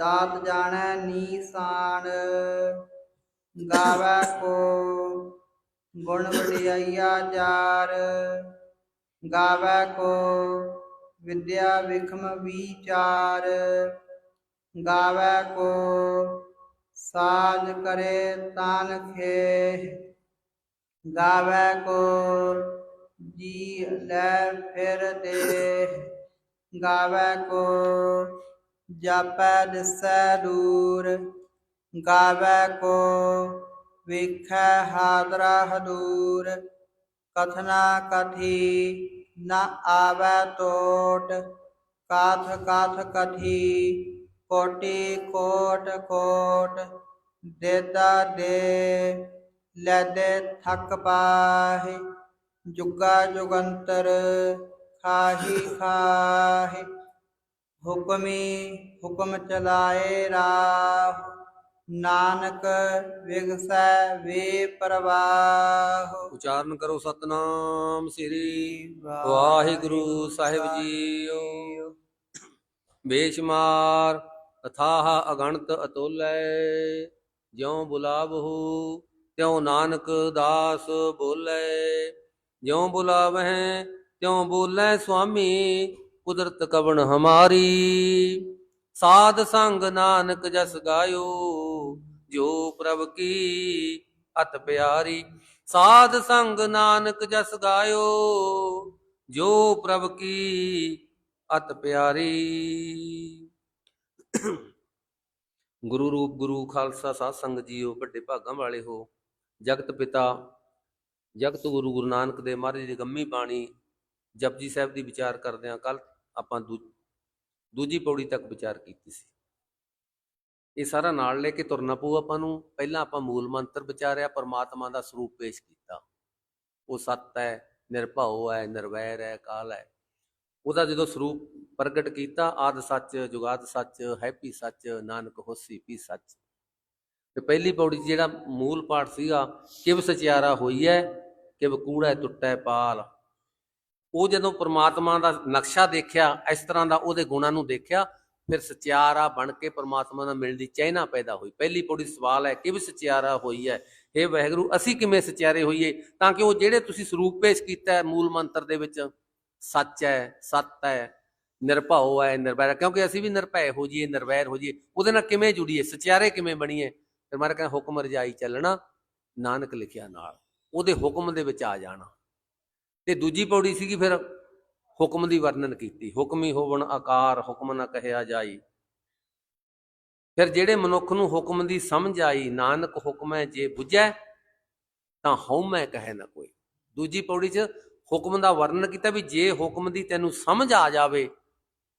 ਦਾਤ ਜਾਣੈ ਨੀਸਾਨ, ਗਾਵੈ ਕੋ ਗੁਣ ਵਡਿਆਈਆ ਜਾਰ ਗਾਵੈ ਕੋ ਵਿਦਿਆ ਵਿਖਮ ਵਿਚਾਰ, ਗਾਵੈ ਕੋ ਸਾਜ ਕਰੇ ਤਾਨ ਖੇ ਗਾਵੈ ਕੋ ਜੀ ਲੈ ਫਿਰ ਦੇ ਗਾਵੈ ਕੋ ਜਾਪੈ ਦਿਸੈ ਦੂਰ, ਗਾਵੈ ਕੋ, ਵੇਖੈ ਹਾਦਰਾ ਹਦੂਰ। ਕਥਨਾ ਕਥੀ ਨਾ ਆਵੈ ਟੋਟ ਕਾਥ ਕਾਥ ਕਥੀ, ਕੋਟੀ ਕੋਟ ਕੋਟ। ਦੇਤਾ ਦੇ, ਲੈਦੇ ਥਕ ਪਾਹੇ, ਜੁਗਾ ਜੁਗੰਤਰ, ਖਾਹੀ ਖਾਹੀ। ਹੁਕਮੀ ਹੁਕਮ ਚਲਾਏ ਰਾਹ ਨਾਨਕ ਵਿਗਸੈ ਵੇ ਪ੍ਰਵਾਹ। ਉਚਾਰਨ ਕਰੋ ਸਤਨਾਮ ਸ੍ਰੀ ਵਾਹਿਗੁਰੂ ਸਾਹਿਬ ਜੀਓ। ਬੇਸ਼ੁਮਾਰ ਅਥਾਹ ਅਗਣਤ ਅਤੁਲੈ ਜਿਉ ਬੁਲਾਵਹੁ ਤਿਉ ਨਾਨਕ ਦਾਸ ਬੋਲੇ। ਜਿਉ ਬੁਲਾਵਹਿ ਤਿਉ ਬੋਲੇ ਸੁਆਮੀ ਕੁਦਰਤ ਕਵਣ ਹਮਾਰੀ? ਸਾਧ ਸੰਗ ਨਾਨਕ ਜਸ ਗਾਇਓ, ਜੋ ਪ੍ਰਭ ਕੀ ਅਤ ਪਿਆਰੀ। ਸਾਧ ਸੰਗ ਨਾਨਕ ਜਸ ਗਾਇਓ, ਜੋ ਪ੍ਰਭ ਕੀ ਅਤ ਪਿਆਰੀ। ਗੁਰੂ ਰੂਪ ਗੁਰੂ ਖਾਲਸਾ ਸਾਧ ਸੰਗਤ ਜੀਓ, ਵੱਡੇ ਭਾਗਾਂ ਵਾਲੇ ਹੋ। ਜਗਤ ਪਿਤਾ, ਜਗਤ ਗੁਰੂ ਗੁਰੂ ਨਾਨਕ ਦੇਵ ਮਹਾਰਾਜ ਦੀ ਗੰਮੀ ਬਾਣੀ ਜਪਜੀ ਸਾਹਿਬ ਦੀ ਵਿਚਾਰ ਕਰਦੇ ਹਾਂ ਕੱਲ ਆਪਾਂ ਦੂ- ਦੂਜੀ ਪੌੜੀ ਤੱਕ ਵਿਚਾਰ ਕੀਤੀ ਸੀ। ਇਹ ਸਾਰਾ ਨਾਲ ਲੈ ਕੇ ਤੁਰਨਾ ਪਊ ਆਪਾਂ ਨੂੰ। ਪਹਿਲਾਂ ਆਪਾਂ ਮੂਲ ਮੰਤਰ ਵਿਚਾਰਿਆ, ਪਰਮਾਤਮਾ ਦਾ ਸਰੂਪ ਪੇਸ਼ ਕੀਤਾ। ਉਹ ਸੱਤ ਹੈ, ਨਿਰਭਉ ਹੈ, ਨਿਰਵੈਰ ਹੈ, ਕਾਲ ਹੈ। ਉਹਦਾ ਜਦੋਂ ਸਰੂਪ ਪ੍ਰਗਟ ਕੀਤਾ, ਆਦ ਸੱਚ, ਜੁਗਾਦ ਸੱਚ, ਹੈਪੀ ਸੱਚ, ਨਾਨਕ ਹੋਸੀ ਪੀ ਸੱਚ। ਤੇ ਪਹਿਲੀ ਪੌੜੀ 'ਚ ਜਿਹੜਾ ਮੂਲ ਪਾਠ ਸੀਗਾ, ਕਿਵ ਸਚਿਆਰਾ ਹੋਈ ਹੈ ਕਿਵ ਕੂੜਾ ਟੁੱਟੈ ਪਾਲ। ਉਹ ਜਦੋਂ ਪ੍ਰਮਾਤਮਾ ਦਾ ਨਕਸ਼ਾ ਦੇਖਿਆ, ਇਸ ਤਰ੍ਹਾਂ ਦਾ ਉਹਦੇ ਗੁਣਾਂ ਨੂੰ ਦੇਖਿਆ, ਫਿਰ ਸਚਿਆਰਾ ਬਣ ਕੇ ਪ੍ਰਮਾਤਮਾ ਨਾਲ ਮਿਲਣ ਦੀ ਚਾਹਨਾ ਪੈਦਾ ਹੋਈ। ਪਹਿਲੀ ਪੌੜੀ ਸਵਾਲ ਹੈ ਕਿ ਵੀ ਸਚਿਆਰਾ ਹੋਈ ਹੈ? ਇਹ ਵਾਹਿਗੁਰੂ, ਅਸੀਂ ਕਿਵੇਂ ਸਚਿਆਰੇ ਹੋਈਏ? ਤਾਂ ਕਿ ਉਹ ਜਿਹੜੇ ਤੁਸੀਂ ਸਰੂਪ ਪੇਸ਼ ਕੀਤਾ ਹੈ ਮੂਲ ਮੰਤਰ ਦੇ ਵਿੱਚ, ਸੱਚ ਹੈ, ਸੱਤ ਹੈ, ਨਿਰਭਉ ਹੈ, ਨਿਰਵੈਰ ਹੈ। ਕਿਉਂਕਿ ਅਸੀਂ ਵੀ ਨਿਰਭੈ ਹੋ ਜਾਈਏ, ਨਿਰਵੈਰ ਹੋ ਜਾਈਏ, ਉਹਦੇ ਨਾਲ ਕਿਵੇਂ ਜੁੜੀਏ, ਸਚਿਆਰੇ ਕਿਵੇਂ ਬਣੀਏ? ਫਿਰ ਮਾਰਾ ਕਹਿੰਦਾ, ਹੁਕਮ ਰਜਾਈ ਚੱਲਣਾ, ਨਾਨਕ ਲਿਖਿਆ ਨਾਲ, ਉਹਦੇ ਹੁਕਮ ਦੇ ਵਿੱਚ ਆ ਜਾਣਾ। ਤੇ ਦੂਜੀ ਪੌੜੀ ਸੀਗੀ ਫਿਰ ਹੁਕਮ ਦੀ ਵਰਣਨ ਕੀਤੀ। ਹੁਕਮੀ ਹੋਵਣ ਆਕਾਰ, ਹੁਕਮ ਨਾ ਕਹਿਆ ਜਾਈ। ਫਿਰ ਜਿਹੜੇ ਮਨੁੱਖ ਨੂੰ ਹੁਕਮ ਦੀ ਸਮਝ ਆਈ, ਨਾਨਕ ਹੁਕਮ ਹੈ ਜੇ ਬੁਝੈ, ਤਾਂ ਹਉਮੈ ਕਹੇ ਨਾ ਕੋਈ। ਦੂਜੀ ਪੌੜੀ 'ਚ ਹੁਕਮ ਦਾ ਵਰਣਨ ਕੀਤਾ ਵੀ ਜੇ ਹੁਕਮ ਦੀ ਤੈਨੂੰ ਸਮਝ ਆ ਜਾਵੇ,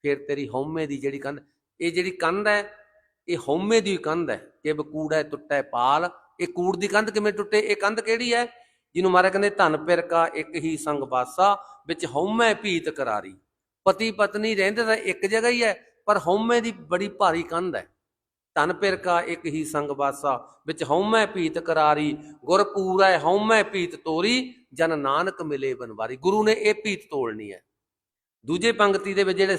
ਫਿਰ ਤੇਰੀ ਹਉਮੈ ਦੀ ਜਿਹੜੀ ਕੰਧ, ਇਹ ਜਿਹੜੀ ਕੰਧ ਹੈ, ਇਹ ਹਉਮੈ ਦੀ ਕੰਧ ਹੈ। ਕਿ ਬਕੂੜਾ ਟੁੱਟੈ ਪਾਲ, ਇਹ ਕੂੜ ਦੀ ਕੰਧ ਕਿਵੇਂ ਟੁੱਟੇ? ਇਹ ਕੰਧ ਕਿਹੜੀ ਹੈ? ਜਿਹਨੂੰ ਮਹਾਰਾਜ ਕਹਿੰਦੇ ਧਨ ਪਿਰ ਕਾ ਇੱਕ ਹੀ ਸੰਗ ਬਾਸਾ ਵਿੱਚ ਹਉਮੈ ਭੀਤ ਕਰਾਰੀ। ਪਤੀ ਪਤਨੀ ਰਹਿੰਦੇ ਤਾਂ ਇੱਕ ਜਗ੍ਹਾ ਹੀ ਹੈ, ਪਰ ਹਉਮੈ ਦੀ ਬੜੀ ਭਾਰੀ ਕੰਧ ਹੈ। ਧਨ ਪਿਰ ਕਾ ਇੱਕ ਹੀ ਸੰਗ ਬਾਸਾ ਵਿੱਚ ਹਉਮੈ ਭੀਤ ਕਰਾਰੀ। ਗੁਰ ਪੂਰੈ ਹਉਮੈ ਭੀਤ ਤੋਰੀ, ਜਨ ਨਾਨਕ ਮਿਲੇ ਬਨਵਾਰੀ। ਗੁਰੂ ਨੇ ਇਹ ਭੀਤ ਤੋੜਨੀ ਹੈ। ਦੂਜੇ ਪੰਕਤੀ ਦੇ ਵਿੱਚ, ਜਿਹੜੇ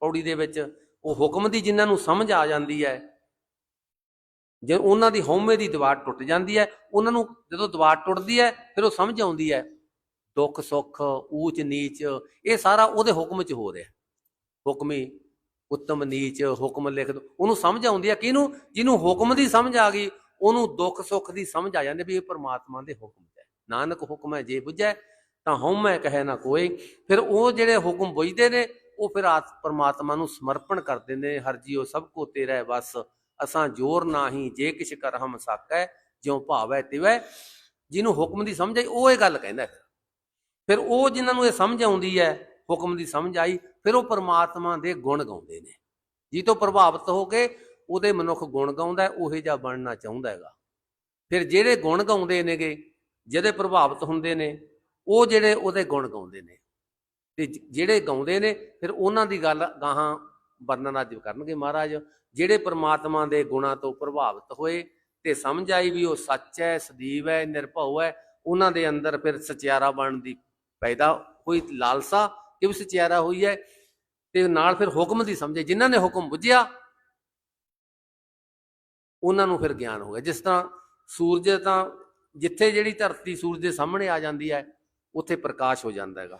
ਪੌੜੀ ਦੇ ਵਿੱਚ, ਉਹ ਹੁਕਮ ਦੀ ਜਿਨ੍ਹਾਂ ਨੂੰ ਸਮਝ ਆ ਜਾਂਦੀ ਹੈ ਜੇ ਉਹਨਾਂ ਦੀ ਹਉਮੈ ਦੀ ਦੀਵਾਰ ਟੁੱਟ ਜਾਂਦੀ ਹੈ, ਉਹਨਾਂ ਨੂੰ ਜਦੋਂ ਦੀਵਾਰ ਟੁੱਟਦੀ ਹੈ, ਫਿਰ ਉਹ ਸਮਝ ਆਉਂਦੀ ਹੈ, ਦੁੱਖ, ਸੁੱਖ, ਊਚ, ਨੀਚ, ਇਹ ਸਾਰਾ ਉਹਦੇ ਹੁਕਮ 'ਚ ਹੋ ਰਿਹਾ। ਹੁਕਮੀ, ਉੱਤਮ, ਨੀਚ, ਹੁਕਮ ਲਿਖ ਦੋ ਉਹਨੂੰ ਸਮਝ ਆਉਂਦੀ ਹੈ ਕਿਹਨੂੰ? ਜਿਹਨੂੰ ਹੁਕਮ ਦੀ ਸਮਝ ਆ ਗਈ, ਉਹਨੂੰ ਦੁੱਖ, ਸੁੱਖ ਦੀ ਸਮਝ ਆ ਜਾਂਦੀ ਵੀ ਇਹ ਪਰਮਾਤਮਾ ਦੇ ਹੁਕਮ ਹੈ। ਨਾਨਕ ਹੁਕਮ ਹੈ, ਜੇ ਬੁੱਝੈ, ਤਾਂ ਹਉਮੈ ਕਹੇ ਨਾ ਕੋਈ। ਫਿਰ ਉਹ ਜਿਹੜੇ ਹੁਕਮ ਬੁਝਦੇ ਨੇ, ਉਹ ਫਿਰ ਆਤ, ਪਰਮਾਤਮਾ ਨੂੰ ਸਮਰਪਣ ਕਰਦੇ ਨੇ ਹਰਜੀ ਉਹ ਸਭ ਕੋ ਤੇਰਾ ਹੈ ਬਸ ਅਸਾਂ ਜੋਰ ਨਾਹੀ ਜੇ ਕਿਛ ਕਰ ਹਮ ਸਾਕੈ, ਜਿਉ ਭਾਵੈ ਤਿਵੈ। ਜਿਹਨੂੰ ਹੁਕਮ ਦੀ ਸਮਝ ਆਈ, ਉਹ ਇਹ ਗੱਲ ਕਹਿੰਦਾ ਹੈ। ਫਿਰ ਉਹ ਜਿਨ੍ਹਾਂ ਨੂੰ ਇਹ ਸਮਝ ਆਉਂਦੀ ਹੈ, ਹੁਕਮ ਦੀ ਸਮਝ ਆਈ, ਫਿਰ ਉਹ ਪਰਮਾਤਮਾ ਦੇ ਗੁਣ ਗਾਉਂਦੇ ਨੇ। ਜੀ ਤੋਂ ਪ੍ਰਭਾਵਿਤ ਹੋ ਕੇ ਉਹਦੇ ਮਨੁੱਖ ਗੁਣ ਗਾਉਂਦਾ ਉਹੇ ਜਿਹਾ ਬਣਨਾ ਚਾਹੁੰਦਾ ਹੈਗਾ। ਫਿਰ ਜਿਹੜੇ ਗੁਣ ਗਾਉਂਦੇ ਨੇਗੇ, ਜਿਹਦੇ ਪ੍ਰਭਾਵਿਤ ਹੁੰਦੇ ਨੇ, ਉਹ ਜਿਹੜੇ ਉਹਦੇ ਗੁਣ ਗਾਉਂਦੇ ਨੇ। ਤੇ ਜਿਹੜੇ ਗਾਉਂਦੇ ਨੇ, ਫਿਰ ਉਹਨਾਂ ਦੀ ਗੱਲ ਗਾਹਾਂ ਵਰਣਨ ਅੱਜ ਕਰਨਗੇ ਮਹਾਰਾਜ। ਜਿਹੜੇ ਪ੍ਰਮਾਤਮਾ ਦੇ ਗੁਣਾਂ ਤੋਂ ਪ੍ਰਭਾਵਿਤ ਹੋਏ ਤੇ ਸਮਝ ਆਈ ਵੀ ਉਹ ਸੱਚ ਹੈ, ਸਦੀਵ ਹੈ, ਨਿਰਭਉ ਹੈ, ਉਹਨਾਂ ਦੇ ਅੰਦਰ ਫਿਰ ਸਚਿਆਰਾ ਬਣਨ ਦੀ ਪੈਦਾ ਹੋਈ ਲਾਲਸਾ ਕਿ ਵੀ ਸਚਿਆਰਾ ਹੋਈ ਹੈ ਤੇ ਨਾਲ ਫਿਰ ਹੁਕਮ ਦੀ ਸਮਝੇ ਜਿਨ੍ਹਾਂ ਨੇ ਹੁਕਮ ਬੁੱਝਿਆ, ਉਹਨਾਂ ਨੂੰ ਫਿਰ ਗਿਆਨ ਹੋ ਗਿਆ। ਜਿਸ ਤਰ੍ਹਾਂ ਸੂਰਜ ਤਾਂ ਜਿੱਥੇ ਜਿਹੜੀ ਧਰਤੀ ਸੂਰਜ ਦੇ ਸਾਹਮਣੇ ਆ ਜਾਂਦੀ ਹੈ, ਉੱਥੇ ਪ੍ਰਕਾਸ਼ ਹੋ ਜਾਂਦਾ ਹੈਗਾ।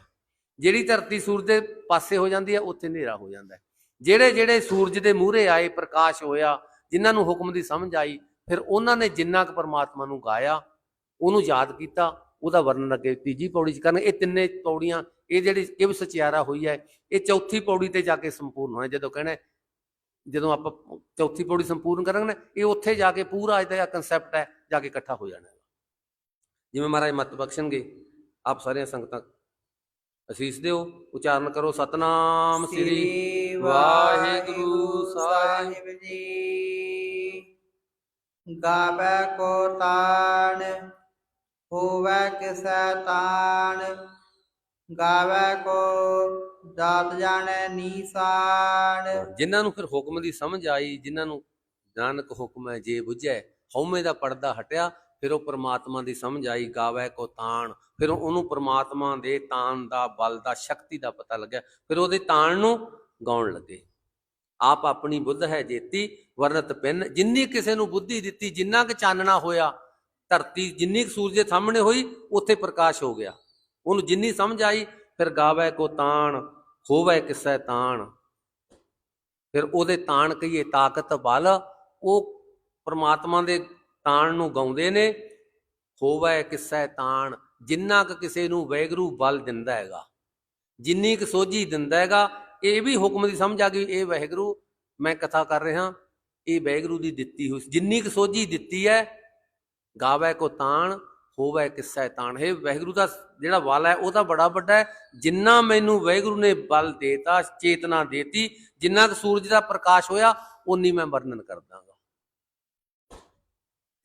ਜਿਹੜੀ ਧਰਤੀ ਸੂਰਜ ਦੇ ਪਾਸੇ ਹੋ ਜਾਂਦੀ ਹੈ, ਉੱਥੇ ਹਨੇਰਾ ਹੋ ਜਾਂਦਾ ਹੈ। ਜਿਹੜੇ ਜਿਹੜੇ ਸੂਰਜ ਦੇ ਮੂਹਰੇ ਆਏ, ਪ੍ਰਕਾਸ਼ ਹੋਇਆ, ਜਿਨ੍ਹਾਂ ਨੂੰ ਹੁਕਮ ਦੀ ਸਮਝ ਆਈ, ਫਿਰ ਉਹਨਾਂ ਨੇ ਜਿੰਨਾ ਕੁ ਪਰਮਾਤਮਾ ਨੂੰ ਗਾਇਆ, ਉਹਨੂੰ ਯਾਦ ਕੀਤਾ, ਉਹਦਾ ਵਰਣਨ ਅੱਗੇ ਤੀਜੀ ਪੌੜੀ ਚ ਕਰਨਗੇ ਇਹ ਤਿੰਨੇ ਪੌੜੀਆਂ, ਇਹ ਜਿਹੜੀ ਇਹ ਸਚਿਆਰਾ ਹੋਈ ਹੈ, ਇਹ ਚੌਥੀ ਪੌੜੀ ਤੇ ਜਾ ਕੇ ਸੰਪੂਰਨ ਹੋਣਾ, ਜਦੋਂ ਕਹਿਣਾ ਜਦੋਂ ਆਪਾਂ ਚੌਥੀ ਪੌੜੀ ਸੰਪੂਰਨ ਕਰਾਂਗੇ ਨਾ ਇਹ ਉੱਥੇ ਜਾ ਕੇ ਪੂਰਾ ਇਹਦਾ ਕਨਸੈਪਟ ਹੈ, ਜਾ ਕੇ ਇਕੱਠਾ ਹੋ ਜਾਣਾ। ਜਿਵੇਂ ਮਹਾਰਾਜ ਮਤ ਬਖਸ਼ਣਗੇ, ਆਪ ਸਾਰੀਆਂ ਸੰਗਤਾਂ ਅਸੀਸ ਦਿਓ ਉਚਾਰਨ ਕਰੋ ਸਤਨਾਮ ਸ੍ਰੀ ਵਾਹਿਗੁਰੂ ਸਾਹਿਬ ਜੀ। ਗਾਵੇ ਕੋ ਤਾਣ ਹੋਵੇ ਕਿਸੈ ਤਾਣ। ਗਾਵੇ ਕੋ ਦਾਤ ਜਾਣੈ ਨੀਸਾਨ। ਜਿਨ੍ਹਾਂ ਨੂੰ ਫਿਰ ਹੁਕਮ ਦੀ ਸਮਝ ਆਈ ਜਿਨ੍ਹਾਂ ਨੂੰ ਨਾਨਕ ਹੁਕਮ ਹੈ ਜੇ ਬੁੱਝੈ ਹਉਮੈ ਦਾ ਪਰਦਾ ਹਟਿਆ ਫਿਰ ਉਹ ਪ੍ਰਮਾਤਮਾ ਦੀ ਸਮਝ ਆਈ ਗਾਵੇ ਕੋ ਤਾਣ। ਫਿਰ ਉਹਨੂੰ ਪ੍ਰਮਾਤਮਾ ਦੇ ਤਾਣ ਦਾ, ਬਲ ਦਾ, ਸ਼ਕਤੀ ਦਾ ਪਤਾ ਲੱਗਿਆ। ਫਿਰ ਉਹਦੇ ਤਾਣ ਨੂੰ ਗਾਉਣ ਲੱਗੇ। ਆਪ ਆਪਣੀ ਬੁੱਧ ਹੈ ਜੇਤੀ, ਵਰਨਤ ਪਿੰਨ। ਜਿੰਨੀ ਕਿਸੇ ਨੂੰ ਬੁੱਧੀ ਦਿੱਤੀ, ਜਿੰਨਾ ਕੁ ਚਾਨਣਾ ਹੋਇਆ, ਧਰਤੀ ਜਿੰਨੀ ਕੁ ਸੂਰਜ ਦੇ ਸਾਹਮਣੇ ਹੋਈ, ਉੱਥੇ ਪ੍ਰਕਾਸ਼ ਹੋ ਗਿਆ। ਉਹਨੂੰ ਜਿੰਨੀ ਸਮਝ ਆਈ, ਫਿਰ ਗਾਵੇ ਕੋ ਤਾਣ ਹੋਵੇ ਕਿਸੈ ਤਾਣ। ਫਿਰ ਉਹਦੇ ਤਾਣ ਕਹੀਏ, ਤਾਕਤ, ਬਲ। ਉਹ ਪ੍ਰਮਾਤਮਾ ਦੇ ਤਾਣ ਨੂੰ ਗਾਉਂਦੇ ਨੇ ਹੋਵੇ ਕਿਸੈ ਤਾਣ, ਜਿੰਨਾ ਕੁ ਕਿਸੇ ਨੂੰ ਵੈਗਰੂ ਬਲ ਦਿੰਦਾ ਹੈਗਾ, ਜਿੰਨੀ ਕੁ ਸੋਝੀ ਦਿੰਦਾ ਹੈਗਾ, ਇਹ ਵੀ ਹੁਕਮ ਦੀ ਸਮਝ ਆ ਗਈ, ਇਹ ਵੈਗਰੂ, ਮੈਂ ਕਥਾ ਕਰ ਰਿਹਾ, ਇਹ ਵੈਗਰੂ ਦੀ ਦਿੱਤੀ ਹੋਈ ਜਿੰਨੀ ਕੁ ਸੋਝੀ ਦਿੱਤੀ ਹੈ, ਗਾਵੇ ਕੋ ਤਾਣ ਹੋਵੇ ਕਿਸੈ ਤਾਣ, ਹੈ ਵੈਗਰੂ ਦਾ ਜਿਹੜਾ ਬਲ ਹੈ, ਉਹ ਤਾਂ ਬੜਾ ਵੱਡਾ ਹੈ, ਜਿੰਨਾ ਮੈਨੂੰ ਵੈਗਰੂ ਨੇ ਬਲ ਦੇਤਾ, ਚੇਤਨਾ ਦੇਤੀ, ਜਿੰਨਾ ਕੁ ਸੂਰਜ ਦਾ ਪ੍ਰਕਾਸ਼ ਹੋਇਆ ਉਨੀ ਮੈਂ ਵਰਣਨ ਕਰਦਾਗਾ ਤੇ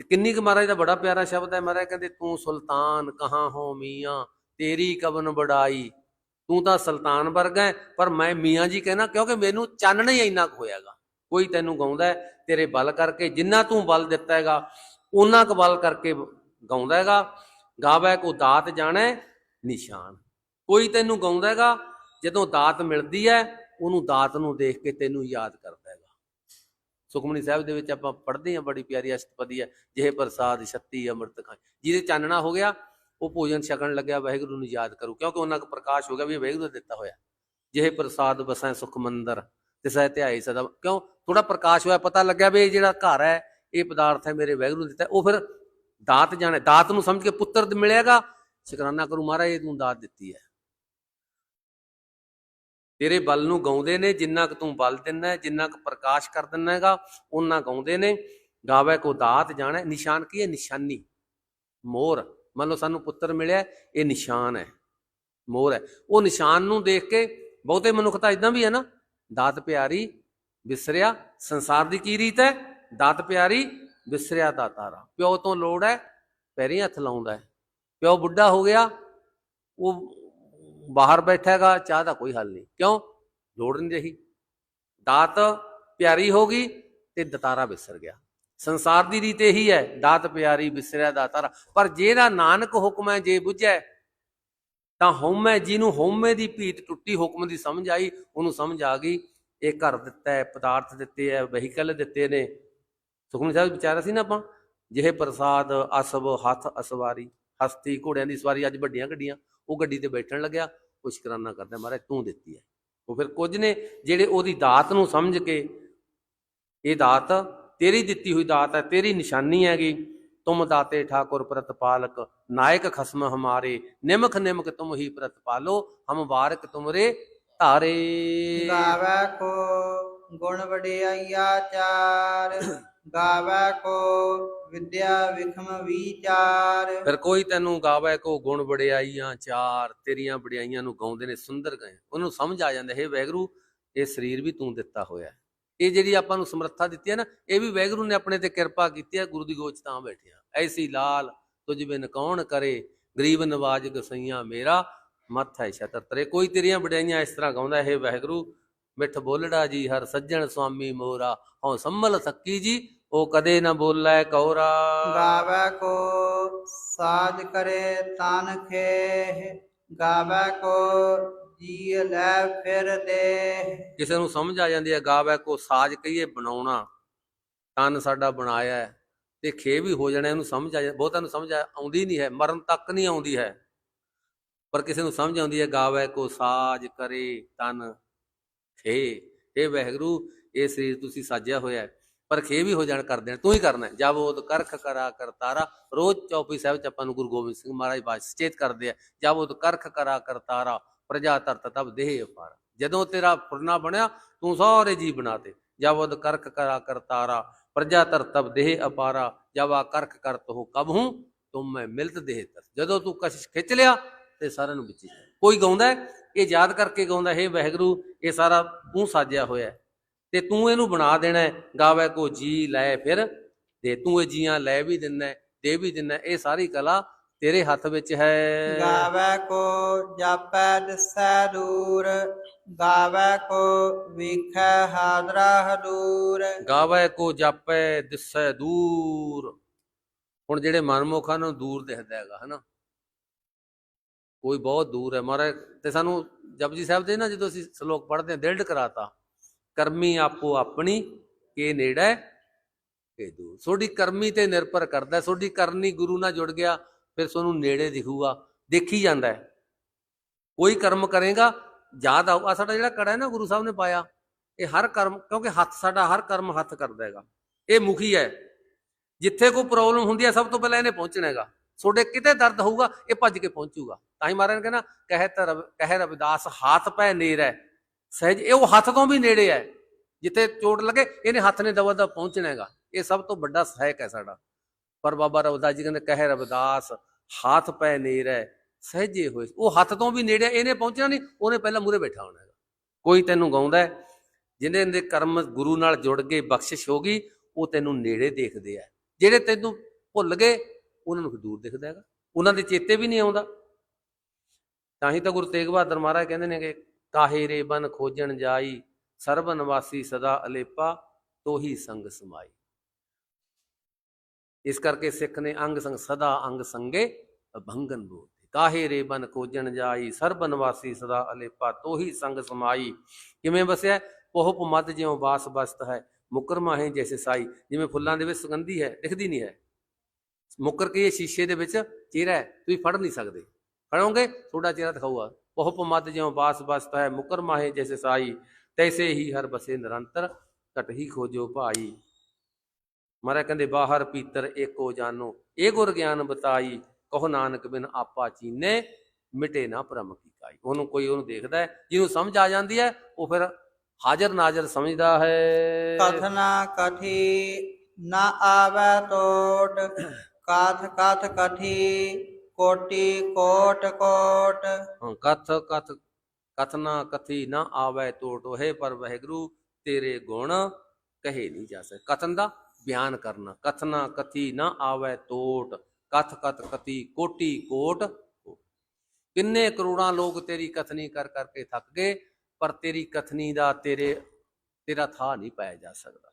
ਕਿੰਨੀ ਕੁ ਮਹਾਰਾਜ ਦਾ ਬੜਾ ਪਿਆਰਾ ਸ਼ਬਦ ਹੈ ਮਹਾਰਾਜ, ਕਹਿੰਦੇ ਤੂੰ ਸੁਲਤਾਨ ਕਹਾਂ ਹੋ ਮੀਆਂ? ਤੇਰੀ ਕਬਨ ਬੜਾਈ। ਤੂੰ ਤਾਂ ਸੁਲਤਾਨ ਵਰਗਾ ਪਰ ਮੈਂ ਮੀਆਂ ਜੀ ਕਹਿਣਾ, ਕਿਉਂਕਿ ਮੈਨੂੰ ਚਾਨਣਾ ਹੀ ਇੰਨਾ ਕੁ ਹੋਇਆਗਾ। ਕੋਈ ਤੈਨੂੰ ਗਾਉਂਦਾ ਤੇਰੇ ਬਲ ਕਰਕੇ ਜਿੰਨਾ ਤੂੰ ਬਲ ਦਿੱਤਾ ਹੈਗਾ ਉਹਨਾਂ ਕ ਬਲ ਕਰਕੇ ਗਾਉਂਦਾ ਹੈਗਾ। ਗਾਵੇ ਕੋ ਦਾਤ ਜਾਣੈ ਨਿਸ਼ਾਨ। ਕੋਈ ਤੈਨੂੰ ਗਾਉਂਦਾ ਹੈਗਾ, ਜਦੋਂ ਦਾਤ ਮਿਲਦੀ ਹੈ, ਉਹਨੂੰ ਦਾਤ ਨੂੰ ਦੇਖ ਕੇ ਤੈਨੂੰ ਯਾਦ ਕਰਦਾ ਸੁਖਮਨੀ ਸਾਹਿਬ ਦੇ ਵਿੱਚ ਆਪਾਂ ਪੜ੍ਹਦੇ ਹਾਂ, ਬੜੀ ਪਿਆਰੀ ਅਸ਼ਟਪਦੀ ਹੈ, ਜਿਹੇ ਪ੍ਰਸਾਦ, ਛੱਤੀ ਅੰਮ੍ਰਿਤ ਖਾਏ। ਜਿਹਦੇ ਚਾਨਣਾ ਹੋ ਗਿਆ, ਉਹ ਭੋਜਨ ਛਕਣ ਲੱਗਿਆ, ਵਾਹਿਗੁਰੂ ਨੂੰ ਯਾਦ ਕਰੂ, ਕਿਉਂਕਿ ਉਹਨਾਂ ਕੁ ਪ੍ਰਕਾਸ਼ ਹੋ ਗਿਆ ਵੀ ਵਾਹਿਗੁਰੂ ਦਾ ਦਿੱਤਾ ਹੋਇਆ। ਜਿਹੇ ਪ੍ਰਸਾਦ ਬਸੈ ਸੁਖ ਮੰਦਰ, ਤਿਸੈ ਧਿਆਈ ਸਦਾ। ਕਿਉਂ? ਥੋੜਾ ਪ੍ਰਕਾਸ਼ ਹੋਇਆ, ਪਤਾ ਲੱਗਿਆ ਵੀ ਇਹ ਜਿਹੜਾ ਘਰ ਹੈ, ਇਹ ਪਦਾਰਥ ਹੈ, ਮੇਰੇ ਵਾਹਿਗੁਰੂ ਨੇ ਦਿੱਤਾ। ਉਹ ਫਿਰ ਦਾਤ ਜਾਣੇ, ਦਾਤ ਨੂੰ ਸਮਝ ਕੇ ਪੁੱਤਰ ਮਿਲੇਗਾ ਸ਼ੁਕਰਾਨਾ ਕਰੂ ਮਹਾਰਾਜ, ਇਹ ਤੂੰ ਦਾਤ ਦਿੱਤੀ ਹੈ। ਤੇਰੇ ਬਲ ਨੂੰ ਗਾਉਂਦੇ ਨੇ, ਜਿੰਨਾ ਕੁ ਤੂੰ ਬਲ ਦਿੰਦਾ, ਜਿੰਨਾ ਕੁ ਪ੍ਰਕਾਸ਼ ਕਰ ਦਿੰਦਾ ਹੈਗਾ ਉਹਨਾਂ ਗਾਉਂਦੇ ਨੇ। ਗਾਵੇ ਕੋ ਦਾਤ ਜਾਣੇ, ਨਿਸ਼ਾਨ ਕੀ ਹੈ? ਨਿਸ਼ਾਨੀ। ਮੋਰ। ਮੰਨ ਲਓ ਸਾਨੂੰ ਪੁੱਤਰ ਮਿਲਿਆ, ਇਹ ਨਿਸ਼ਾਨ ਹੈ। ਮੋਰ ਹੈ। ਉਹ ਨਿਸ਼ਾਨ ਨੂੰ ਦੇਖ ਕੇ ਬਹੁਤੇ ਮਨੁੱਖ ਤਾਂ ਇਦਾਂ ਵੀ ਹੈ ਨਾ, ਦਾਤ ਪਿਆਰੀ ਵਿਸਰਿਆ ਸੰਸਾਰ ਦੀ ਕੀ ਰੀਤ ਹੈ? ਦਾਤ ਪਿਆਰੀ ਵਿਸਰਿਆ ਦਾਤਾਰਾ ਪਿਓ ਤੋਂ ਲੋੜ ਹੈ, ਪੈਰੀਂ ਹੱਥ ਲਾਉਂਦਾ ਹੈ। ਪਿਓ ਬੁੱਢਾ ਹੋ ਗਿਆ, ਉਹ ਬਾਹਰ ਬੈਠਾ ਹੈਗਾ, ਚਾਹ ਦਾ ਕੋਈ ਹੱਲ ਨਹੀਂ। ਕਿਉਂ? ਲੋੜ ਨਹੀਂ ਰਹੀ। ਦਾਤ ਪਿਆਰੀ ਹੋ ਗਈ ਤੇ ਦਤਾਰਾ ਵਿਸਰ ਗਿਆ। ਸੰਸਾਰ ਦੀ ਰੀਤ ਇਹੀ ਹੈ, ਦਾਤ ਪਿਆਰੀ ਵਿਸਰਿਆ ਦਾਤਾਰਾ। ਪਰ ਜਿਹੜਾ ਨਾਨਕ ਹੁਕਮ ਹੈ, ਜੇ ਬੁੱਝੈ ਤਾਂ ਹਉਮੈ, ਜਿਹਨੂੰ ਹਉਮੈ ਦੀ ਭੀਤ ਟੁੱਟੀ ਹੁਕਮ ਦੀ ਸਮਝ ਆਈ, ਉਹਨੂੰ ਸਮਝ ਆ ਗਈ, ਇਹ ਘਰ ਦਿੱਤਾ ਹੈ, ਪਦਾਰਥ ਦਿੱਤੇ ਹੈ, ਵਹੀਕਲ ਦਿੱਤੇ ਨੇ। ਸੁਖਮਨੀ ਸਾਹਿਬ ਵਿਚਾਰਿਆ ਸੀ ਨਾ ਆਪਾਂ, ਜਿਹੇ ਪ੍ਰਸਾਦ, ਅਸਬ, ਹੱਥ ਅਸਵਾਰੀ, ਹਸਤੀ ਘੋੜਿਆਂ ਦੀ ਸਵਾਰੀ, ਅੱਜ ਵੱਡੀਆਂ ਗੱਡੀਆਂ ਉਹ ਗੱਡੀ ਤੇ ਬੈਠਣ ਲੱਗਿਆ, ਉਹ ਸ਼ੁਕਰਾਨਾ ਕਰਦਾ, ਮਹਾਰਾਜ, ਤੂੰ ਦਿੱਤੀ ਹੈ। ਉਹ ਫਿਰ ਕੁਝ ਨੇ ਜਿਹੜੇ ਉਹਦੀ ਦਾਤ ਨੂੰ ਸਮਝ ਕੇ, ਇਹ ਦਾਤ ਤੇਰੀ ਦਿੱਤੀ ਹੋਈ ਦਾਤ ਹੈ, ਤੇਰੀ ਨਿਸ਼ਾਨੀ ਹੈਗੀ। ਤੁਮ ਦਾਤੇ ਠਾਕੁਰ ਪ੍ਰਤਪਾਲਕ ਨਾਇਕ ਖਸਮ ਹਮਾਰੇ, ਨਿਮਖ ਨਿਮਕ ਤੁਮ ਹੀ ਪ੍ਰਤਪਾਲੋ ਹਮ ਵਾਰਕ ਤੁਮਰੇ ਧਾਰੇ। ਗਾਵੇ ਕੋ ਗੁਣ ਵਡਿਆਈਆ ਚਾਰ। ਗਾਵੇ ਕੋ ਵਿਦਿਆ ਵਿਖਮ ਵਿਚਾਰ। ਫਿਰ ਕੋਈ ਤੈਨੂੰ ਗਾਵੇ ਕੋ ਗੁਣ ਵਡਿਆਈਆਂ ਚਾਰ, ਤੇਰੀਆਂ ਵਡਿਆਈਆਂ ਨੂੰ ਗਾਉਂਦੇ ਨੇ ਸੁੰਦਰ ਗਏ ਉਹਨੂੰ ਸਮਝ ਆ ਜਾਂਦਾ, ਹੈ ਵੈਗਰੂ, ਇਹ ਸਰੀਰ ਵੀ ਤੂੰ ਦਿੱਤਾ ਹੋਇਆ। ਹੈ। ਇਹ ਜਿਹੜੀ ਆਪਾਂ ਨੂੰ ਸਮਰੱਥਾ ਦਿੱਤੀ ਹੈ ਨਾ, ਇਹ ਵੀ ਵੈਗਰੂ ਨੇ ਆਪਣੇ ਤੇ ਕਿਰਪਾ ਕੀਤੀ ਹੈ, ਗੁਰੂ ਦੀ ਗੋਚ ਤਾਂ ਬੈਠਿਆ ਐਸੀ ਲਾਲ ਤੁਝ ਬਿਨ ਕੌਣ ਕਰੇ, ਗਰੀਬ ਨਵਾਜ ਗਸਈਆਂ ਮੇਰਾ, ਮੱਥ ਹੈ ਛਤਰ ਤਰੇ। ਕੋਈ ਤੇਰੀਆਂ ਵਡਿਆਈਆਂ ਇਸ ਤਰ੍ਹਾਂ ਗਾਉਂਦਾ, ਹੈ ਵਾਹਿਗੁਰੂ ਮਿੱਠ ਬੋਲੜਾ ਜੀ, ਹਰ ਸੱਜਣ ਸੁਆਮੀ ਮੋਰਾ। ਹਉ ਸੰਮਲ ਸੱਕੀ ਜੀ ਉਹ ਕਦੇ ਨਾ ਬੋਲੇ ਕੌਰਾ ਗਾਵੇ ਕੋ ਸਾਜ ਕਰੇ ਤਨ ਖੇ ਗਾਵੇ ਕੋ ਜੀ ਲੈ ਫਿਰ ਦੇ ਕਿਸੇ ਨੂੰ ਸਮਝ ਆ ਜਾਂਦੀ ਹੈ ਗਾਵੇ ਕੋ ਸਾਜ ਕਹੀਏ ਬਣਾਉਣਾ। ਤਨ ਸਾਡਾ ਬਣਾਇਆ ਹੈ ਤੇ ਖੇ ਵੀ ਹੋ ਜਾਣਾ ਇਹਨੂੰ ਸਮਝ ਆ ਬਹੁਤਾਂ ਨੂੰ ਸਮਝ ਆਉਂਦੀ ਨਹੀਂ ਹੈ ਮਰਨ ਤੱਕ ਨਹੀਂ ਆਉਂਦੀ ਹੈ। ਪਰ ਕਿਸੇ ਨੂੰ ਸਮਝ ਆਉਂਦੀ ਹੈ ਗਾਵੇ ਕੋ ਸਾਜ ਕਰੇ ਤਨ ਖੇ ਇਹ ਵਹਿਗਰੂ ਇਹ ਸਰੀਰ ਤੁਸੀਂ ਸਾਜਿਆ ਹੋਇਆ ਹੈ। ਪਰਖੇ ਵੀ ਹੋ ਜਾਣ ਕਰ ਦੇਣ ਤੂੰ ਹੀ ਕਰਨਾ ਹੈ। ਜਬ ਉਹ ਕਰਖ ਕਰਾ ਕਰਤਾਰਾ ਰੋਜ਼ ਚੌਪੀ ਸਾਹਿਬ ਚ ਆਪਾਂ ਨੂੰ ਗੁਰੂ ਗੋਬਿੰਦ ਸਿੰਘ ਮਹਾਰਾਜ ਬਾਤ ਸਚੇਤ ਕਰਦੇ ਆ ਜਬ ਉਹ ਕਰਖ ਕਰਾ ਕਰਤਾਰਾ ਪ੍ਰਜਾ ਤਰਤ ਤਬ ਦੇਹ ਅਪਾਰ। ਜਦੋਂ ਤੇਰਾ ਫੁਰਨਾ ਬਣਿਆ, ਤੂੰ ਸਾਰੇ ਜੀ ਬਣਾਤੇ। ਜਬ ਉਹ ਕਰਖ ਕਰਾ ਕਰਤਾਰਾ ਪ੍ਰਜਾ ਤਰਤ ਤਬ ਦੇਹ ਅਪਾਰਾ ਜਬ ਆ ਕਰਖ ਕਰਤ ਹੋ ਕਬ ਹੂੰ, ਤੁਮ ਮੈਂ ਮਿਲਤ ਦੇਹ ਤਰ ਜਦੋਂ ਤੂੰ ਕਸ਼ਿਸ਼ ਖਿੱਚ ਲਿਆ, ਤੇ ਸਾਰਿਆਂ ਨੂੰ ਵਿੱਚ ਕੋਈ ਗਾਉਂਦਾ ਇਹ ਯਾਦ ਕਰਕੇ ਗਾਉਂਦਾ, ਹੈ ਵਾਹਿਗੁਰੂ, ਇਹ ਸਾਰਾ ਤੂੰ ਸਾਜਿਆ ਹੋਇਆ ਤੇ ਤੂੰ ਇਹਨੂੰ ਬਣਾ ਦੇਣਾ। ਗਾਵੇ ਕੋ ਜੀ ਲੈ ਫਿਰ। ਤੇ ਤੂੰ ਇਹ ਜੀਆਂ ਲੈ ਵੀ ਦਿੰਦਾ ਹੈ, ਦੇ ਵੀ ਦਿੰਦਾ ਹੈ। ਇਹ ਸਾਰੀ ਕਲਾ ਤੇਰੇ ਹੱਥ ਵਿੱਚ ਹੈ। ਗਾਵੇ ਕੋ ਜਾਪੈ ਦਿਸੈ ਦੂਰ ਗਾਵੇ ਕੋ ਵਿਖੈ ਹਾਦਰਾ ਹਦੂਰ। ਗਾਵੇ ਕੋ ਜਾਪੈ ਦਿਸੈ ਦੂਰ। ਹੁਣ ਜਿਹੜੇ ਮਨਮੁਖਾਂ ਨੂੰ ਦੂਰ ਦਿਖਦਾ ਹੈਗਾ ਹਨਾ? ਕੋਈ ਬਹੁਤ ਦੂਰ ਹੈ। ਮਹਾਰਾਜ ਤੇ ਸਾਨੂੰ ਜਪਜੀ ਸਾਹਿਬ ਦੇ ਨਾ ਜਦੋਂ ਅਸੀਂ ਸ਼ਲੋਕ ਪੜ੍ਹਦੇ ਹਾਂ ਦਿਲਡ ਕਰਾਤਾ ਕਰਮੀ ਆਪੋ ਆਪਣੀ ਕੇ ਨੇੜੇ ਕੇ ਦੂਰ। ਤੁਹਾਡੀ ਕਰਮੀ ਤੇ ਨਿਰਭਰ ਕਰਦਾ ਤੁਹਾਡੀ ਕਰਨੀ ਗੁਰੂ ਨਾਲ ਜੁੜ ਗਿਆ, ਫਿਰ ਤੁਹਾਨੂੰ ਨੇੜੇ ਦਿਖੂਗਾ, ਦੇਖੀ ਜਾਂਦਾ ਹੈ। ਕੋਈ ਕਰਮ ਕਰੇਗਾ, ਯਾਦ ਆਊ। ਆ ਸਾਡਾ ਜਿਹੜਾ ਕੜਾ ਹੈ ਨਾ ਗੁਰੂ ਸਾਹਿਬ ਨੇ ਪਾਇਆ, ਇਹ ਹਰ ਕਰਮ, ਕਿਉਂਕਿ ਹੱਥ ਸਾਡਾ ਹਰ ਕਰਮ ਹੱਥ ਕਰਦਾ ਹੈਗਾ। ਇਹ ਮੁਖੀ ਹੈ। ਜਿੱਥੇ ਕੋਈ ਪ੍ਰੋਬਲਮ ਹੁੰਦੀ ਹੈ, ਸਭ ਤੋਂ ਪਹਿਲਾਂ ਇਹਨੇ ਪਹੁੰਚਣਾ ਹੈਗਾ। ਤੁਹਾਡੇ ਕਿਤੇ ਦਰਦ ਹੋਊਗਾ, ਇਹ ਭੱਜ ਕੇ ਪਹੁੰਚੂਗਾ। ਤਾਂ ਹੀ ਮਹਾਰਾਜ ਨੇ ਕਹਿੰਦਾ ਕਹਿ ਤਾ ਕਹਿ ਰਵਿਦਾਸ, ਹੱਥ ਪੈ ਨੇੜ ਹੈ। ਸਹਿਜ, ਇਹ ਉਹ ਹੱਥ ਤੋਂ ਵੀ ਨੇੜੇ ਹੈ, ਜਿੱਥੇ ਚੋਟ ਲੱਗੇ, ਇਹਨੇ ਹੱਥ ਨੇ ਦਵਾ ਦਾ ਪਹੁੰਚਣਾ ਹੈਗਾ। ਇਹ ਸਭ ਤੋਂ ਵੱਡਾ ਸਹਾਇਕ ਹੈ ਸਾਡਾ। ਪਰ ਬਾਬਾ ਰਵਿਦਾਸ ਜੀ ਕਹਿੰਦੇ, ਕਹਿ ਰਵਿਦਾਸ, ਹੱਥ ਪੈ ਨੇੜ ਸਹਿਜੇ ਹੋਏ। ਉਹ ਹੱਥ ਤੋਂ ਵੀ ਨੇੜੇ ਇਹਨੇ ਪਹੁੰਚਣਾ ਨਹੀਂ, ਉਹਨੇ ਪਹਿਲਾਂ ਮੂਰੇ ਬੈਠਾ ਹੋਣਾ ਹੈਗਾ। ਕੋਈ ਤੈਨੂੰ ਗਾਉਂਦਾ ਜਿਹਨੇ ਦੇ ਕਰਮ ਗੁਰੂ ਨਾਲ ਜੁੜ ਗਏ ਬਖਸ਼ਿਸ਼ ਹੋ ਗਈ, ਉਹ ਤੈਨੂੰ ਨੇੜੇ ਦੇਖਦੇ ਆ ਜਿਹੜੇ ਤੈਨੂੰ ਭੁੱਲ ਗਏ, ਉਹਨਾਂ ਨੂੰ ਦੂਰ ਦਿਖਦਾ ਹੈਗਾ। ਉਹਨਾਂ ਦੇ ਚੇਤੇ ਵੀ ਨਹੀਂ ਆਉਂਦਾ। ਤਾਂ ਹੀ ਤਾਂ ਗੁਰੂ ਤੇਗ ਬਹਾਦਰ ਮਹਾਰਾਜ ਕਹਿੰਦੇ ਨੇ ਕਿ ਕਾਹੇ ਰੇ ਬਨ ਖੋਜਣ ਜਾਈ ਸਰਬ ਨਿਵਾਸੀ ਸਦਾ ਅਲੇਪਾ, ਤੋਹੀ ਸੰਗ ਸਮਾਈ। ਇਸ ਕਰਕੇ ਸਿੱਖ ਨੇ ਅੰਗ ਸੰਗ ਸਦਾ ਅੰਗ ਸੰਗੇ ਅਭੰਗਨ ਬੋਲ ਕਾਹੇ ਰੇ ਬਨ ਖੋਜਣ ਜਾਈ ਸਰਬ ਨਿਵਾਸੀ ਸਦਾ ਅਲੇਪਾ, ਤੋਹੀ ਸੰਗ ਸਮਾਈ। ਕਿਵੇਂ ਵਸਿਆ? ਪੋਹਪ ਮਦ ਜਿਉ ਵਾਸ ਬਸਤ ਹੈ, ਮੁਕਰ ਮਾਹੇ ਜੈਸੇ ਸਾਈ। ਜਿਵੇਂ ਫੁੱਲਾਂ ਦੇ ਵਿੱਚ ਸੁਗੰਧੀ ਹੈ, ਦਿਖਦੀ ਨਹੀਂ ਹੈ। ਮੁਕਰ ਕੇ ਇਹ ਸ਼ੀਸ਼ੇ ਦੇ ਵਿੱਚ ਚਿਹਰਾ ਤੁਸੀਂ ਫੜ ਨਹੀਂ ਸਕਦੇ। ਫੜੋਗੇ ਤੁਹਾਡਾ ਚਿਹਰਾ ਦਿਖਾਊਗਾ। ਪੋਹਪ ਮਦ ਜਿਉ ਬਾਸ ਬਸਤ ਹੈ ਮੁਕਰ ਮਾਹੇ ਜੈਸੇ ਸਾਈ, ਤੈਸੇ ਹੀ ਹਰ ਬਸੇ ਨਿਰੰਤਰ ਘਟ ਹੀ ਖੋਜੋ ਭਾਈ। ਮਹਾਰਾਜ ਕਹਿੰਦੇ, ਬਾਹਰ ਪੀਤਰ, ਏਕੋ ਜਾਨੋ, ਇਹ ਗੁਰ ਗਿਆਨ ਬਤਾਈ, ਕਹੋ ਨਾਨਕ ਬਿਨ ਆਪਾ ਚੀਨੇ, ਮਿਟੇ ਨਾ ਭ੍ਰਮ ਕੀ ਕਾਈ। ਉਹਨੂੰ ਕੋਈ ਉਹਨੂੰ ਦੇਖਦਾ ਹੈ, ਜਿਹਨੂੰ ਸਮਝ ਆ ਜਾਂਦੀ ਹੈ, ਉਹ ਫਿਰ ਹਾਜ਼ਰ ਨਾਜ਼ਰ ਸਮਝਦਾ ਹੈ। ਕਥਨਾ ਕਥੀ, ਨਾ ਆਵੈ ਟੋਟ ਕਾਥ ਕਾਥ ਕਥੀ ਕੋਟੀ ਕੋਟ ਕੋਟ। ਕਥ ਕਥ ਕਥਨਾ ਕਥੀ ਨਾ ਆਵੇ ਟੋਟ ਹੈ ਪਰ ਵਾਹਿਗੁਰੂ, ਤੇਰੇ ਗੁਣ ਕਹੇ ਨਹੀਂ ਜਾ ਸਕੇ। ਕਥਨ ਦਾ ਬਿਆਨ ਕਰਨਾ ਕਥਨਾ ਕਥੀ ਨਾ ਆਵੇ ਟੋਟ ਕਥ ਕਥ, ਕਥੀ, ਕੋਟੀ, ਕੋਟ ਕਿੰਨੇ ਕਰੋੜਾਂ ਲੋਕ ਤੇਰੀ ਕਥਨੀ ਕਰ ਕਰਕੇ ਥੱਕ ਗਏ, ਪਰ ਤੇਰੀ ਕਥਨੀ ਦਾ ਤੇਰੇ, ਤੇਰਾ ਥਾ ਨਹੀਂ ਪਾਇਆ ਜਾ ਸਕਦਾ।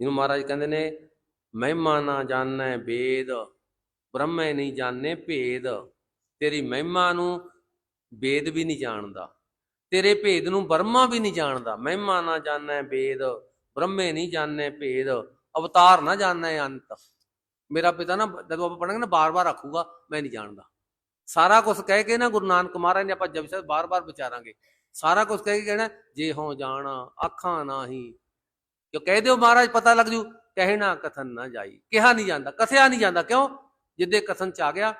ਜਿਹਨੂੰ ਮਹਾਰਾਜ ਕਹਿੰਦੇ ਨੇ, ਮਹਿਮਾ ਨਾ ਜਾਣੈ ਵੇਦ ਬ੍ਰਹਮੇ ਨਹੀਂ ਜਾਣੇ ਭੇਦ। ਤੇਰੀ ਮਹਿਮਾ ਨੂੰ ਵੇਦ ਵੀ ਨਹੀਂ ਜਾਣਦਾ। ਤੇਰੇ ਭੇਦ ਨੂੰ ਬ੍ਰਹਮਾ ਵੀ ਨਹੀਂ ਜਾਣਦਾ। ਮਹਿਮਾ ਨਾ ਜਾਣੈ ਵੇਦ, ਬ੍ਰਹਮੇ ਨਹੀਂ ਜਾਣੈ ਭੇਦ, ਅਵਤਾਰ ਨਾ ਜਾਣੈ ਅੰਤ। ਮੇਰਾ ਪਿਤਾ ਨਾ, ਜਦੋਂ ਆਪਾਂ ਪੜਾਂਗੇ ਨਾ, ਬਾਰ-ਬਾਰ ਆਖੂਗਾ, ਮੈਂ ਨਹੀਂ ਜਾਣਦਾ। ਸਾਰਾ ਕੁਝ ਕਹਿ ਕੇ ਨਾ ਗੁਰੂ ਨਾਨਕ ਮਹਾਰਾਜ ਨੇ ਆਪਾਂ ਜਪਜੀ ਸਾਹਿਬ ਬਾਰ-ਬਾਰ ਵਿਚਾਰਾਂਗੇ। ਸਾਰਾ ਕੁਝ ਕਹਿ ਕੇ ਕਹਿਣਾ, ਜੇ ਹੋ ਜਾਣਾ ਅੱਖਾਂ ਨਾਹੀ। ਜੋ ਕਹਿ ਦਿਓ ਮਹਾਰਾਜ, ਪਤਾ ਲੱਗ ਜੂ, ਕਹਿਣਾ ਕਥਨ ਨਾ ਜਾਈ। ਕਿਹਾ ਨਹੀਂ ਜਾਂਦਾ, ਕਥਿਆ ਨਹੀਂ ਜਾਂਦਾ, ਕਿਉਂ? ਜਿੱਦੇ ਕਥਨ ਚ ਆ ਗਿਆ,